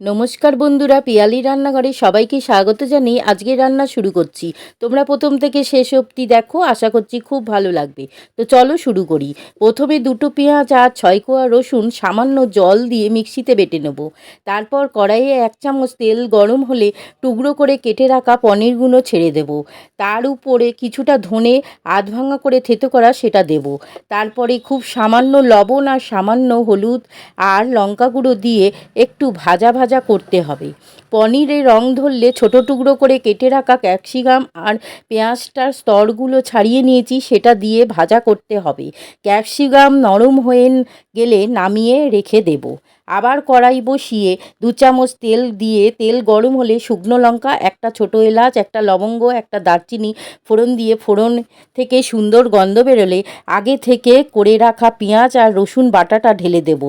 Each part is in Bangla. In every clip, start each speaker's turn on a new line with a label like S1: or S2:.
S1: নমস্কার বন্ধুরা পিয়ালি রান্নাঘরে সবাইকে স্বাগত জানিয়ে আজকে রান্না শুরু করছি। তোমরা প্রথম থেকে শেষ অবধি দেখো, আশা করছি খুব ভালো লাগবে। তো চলো শুরু করি। প্রথমে দুটো পেঁয়াজ আর ছয় কোয়া রসুন সামান্য জল দিয়ে মিক্সিতে বেটে নেব। তারপর কড়াইয়ে এক চামচ তেল গরম হলে টুকরো করে কেটে রাখা পনিরগুলো ছেড়ে দেব। তার উপরে কিছুটা ধনে আধ ভাঙা করে থেতো করা সেটা দেব। তারপরে খুব সামান্য লবণ আর সামান্য হলুদ আর লঙ্কা গুঁড়ো দিয়ে একটু ভাজা ভাজা করতে হবে। পনিরে রং ধরলে ছোট টুকরো করে কেটে রাখা ক্যাপসিকাম আর পেঁয়াজটার স্তরগুলো ছাড়িয়ে নিয়েছি, সেটা দিয়ে ভাজা করতে হবে। ক্যাপসিকাম নরম হয়ে গেলে নামিয়ে রেখে দেব। আবার কড়াই বসিয়ে দু চামচ তেল দিয়ে, তেল গরম হলে শুকনো লঙ্কা, একটা ছোটো এলাচ, একটা লবঙ্গ, একটা দারচিনি ফোড়ন দিয়ে, ফোড়ন থেকে সুন্দর গন্ধ বেরোলে আগে থেকে করে রাখা পেঁয়াজ আর রসুন বাটাটা ঢেলে দেব।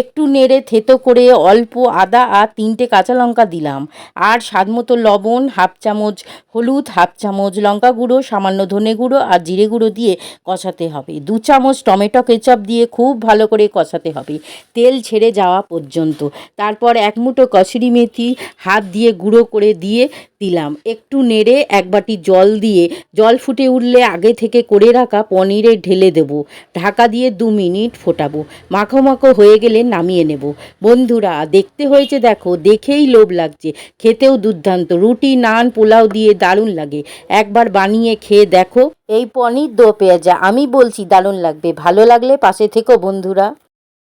S1: একটু নেড়ে থেতো করে অল্প আদা আর তিনটে কাঁচা লঙ্কা দিলাম। আর স্বাদ মতো লবণ, হাফ চামচ হলুদ, হাফ চামচ লঙ্কা গুঁড়ো, সামান্য ধনে গুঁড়ো আর জিরে গুঁড়ো দিয়ে কষাতে হবে। দু চামচ টমেটো কেচাপ দিয়ে খুব ভালো করে কষাতে হবে। তেল ছেড়ে যাওয়া পর্যন্ত। তারপর এক মুঠো কসুরি মেথি হাত দিয়ে গুঁড়ো করে দিয়ে দিলাম। একটু নেড়ে এক বাটি জল দিয়ে, জল ফুটে উঠলে আগে থেকে করে রাখা পনিরে ঢেলে দেব। ঢাকা দিয়ে দু মিনিট ফোটাবো। মাখো মাখো হয়ে গেলে নামিয়ে নেব। বন্ধুরা, দেখতে হয়েছে দেখো, দেখেই লোভ লাগছে। খেতেও দুর্দান্ত। রুটি, নান, পোলাও দিয়ে দারুণ লাগে। একবার বানিয়ে খেয়ে দেখো। এই পনির দো পেঁয়াজা। আমি বলছি দারুণ লাগবে। ভালো লাগলে পাশে থেকো বন্ধুরা।